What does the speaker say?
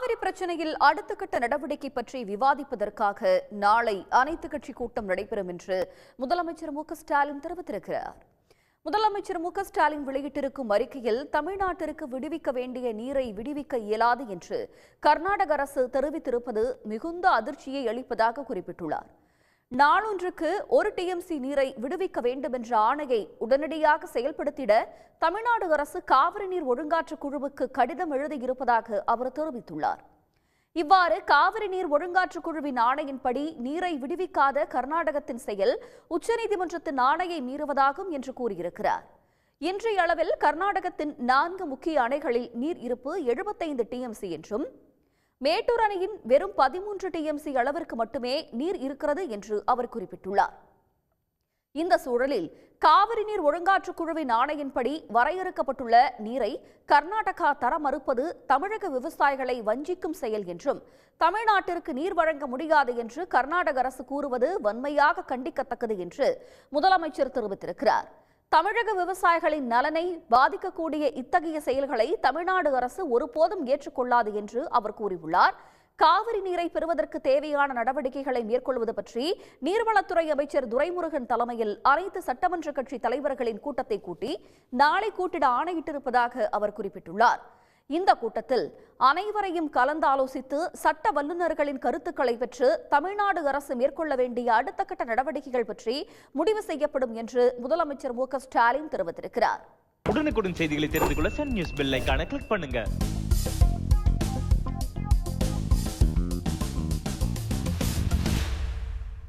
காவிரி பிரச்சனையில் அடுத்த கட்ட நடவடிக்கை பற்றி விவாதிப்பதற்காக நாளை அனைத்து கட்சி கூட்டம் நடைபெறும் என்று முதலமைச்சர் மு ஸ்டாலின் தெரிவித்திருக்கிறார். முதலமைச்சர் மு ஸ்டாலின் வெளியிட்டிருக்கும் அறிக்கையில் தமிழ்நாட்டிற்கு விடுவிக்க வேண்டிய நீரை விடுவிக்க இயலாது என்று கர்நாடக அரசு தெரிவித்திருப்பது மிகுந்த அதிர்ச்சியை அளிப்பதாக குறிப்பிட்டுள்ளார். நாளொன்றுக்கு ஒரு டிஎம்சி நீரை விடுவிக்க வேண்டும் என்ற ஆணையை உடனடியாக செயல்படுத்திட தமிழ்நாடு அரசு காவிரி நீர் ஒழுங்காற்று குழுவுக்கு கடிதம் எழுதியிருப்பதாக அவர் தெரிவித்துள்ளார். இவ்வாறு காவிரி நீர் ஒழுங்காற்று குழுவின் ஆணையின்படி நீரை விடுவிக்காத கர்நாடகத்தின் செயல் உச்சநீதிமன்றத்தின் ஆணையை மீறுவதாகும் என்று கூறியிருக்கிறார். இன்றைய அளவில் கர்நாடகத்தின் நான்கு முக்கிய அணைகளில் நீர் இருப்பு எழுபத்தைந்து டிஎம்சி என்றும் மேட்டூர் அணையின் வெறும் பதிமூன்று டிஎம்சி அளவிற்கு மட்டுமே நீர் இருக்கிறது என்று அவர் குறிப்பிட்டுள்ளார். இந்த சூழலில் காவிரி நீர் ஒழுங்காற்று குழுவின் ஆணையின்படி வரையறுக்கப்பட்டுள்ள நீரை கர்நாடகா தர மறுப்பது தமிழக விவசாயிகளை வஞ்சிக்கும் செயல் என்றும் தமிழ்நாட்டிற்கு நீர் வழங்க முடியாது என்று கர்நாடக அரசு கூறுவது வன்மையாக கண்டிக்கத்தக்கது என்று முதலமைச்சர் தெரிவித்திருக்கிறார். தமிழக விவசாயிகளின் நலனை பாதிக்கக்கூடிய இத்தகைய செயல்களை தமிழ்நாடு அரசு ஒருபோதும் ஏற்றுக்கொள்ளாது என்று அவர் கூறியுள்ளார். காவிரி நீரை பெறுவதற்கு தேவையான நடவடிக்கைகளை மேற்கொள்வது பற்றி நீர்வளத்துறை அமைச்சர் துரைமுருகன் தலைமையில் அனைத்து சட்டமன்ற கட்சி தலைவர்களின் கூட்டத்தை கூட்டி நாளை கூட்டிட ஆணையிட்டிருப்பதாக அவர் குறிப்பிட்டுள்ளார். இந்த கூட்டத்தில் அனைவரையும் கலந்தாலோசித்து சட்ட வல்லுநர்களின் கருத்துக்களை பெற்று தமிழ்நாடு அரசு மேற்கொள்ள வேண்டிய அடுத்த கட்ட நடவடிக்கைகள் பற்றி முடிவு செய்யப்படும் என்று முதலமைச்சர் மு ஸ்டாலின் தெரிவித்திருக்கிறார். உடனுக்குடன் செய்திகளை தெரிந்து கொள்ள சன் நியூஸ் பெல் கிளிக் பண்ணுங்க.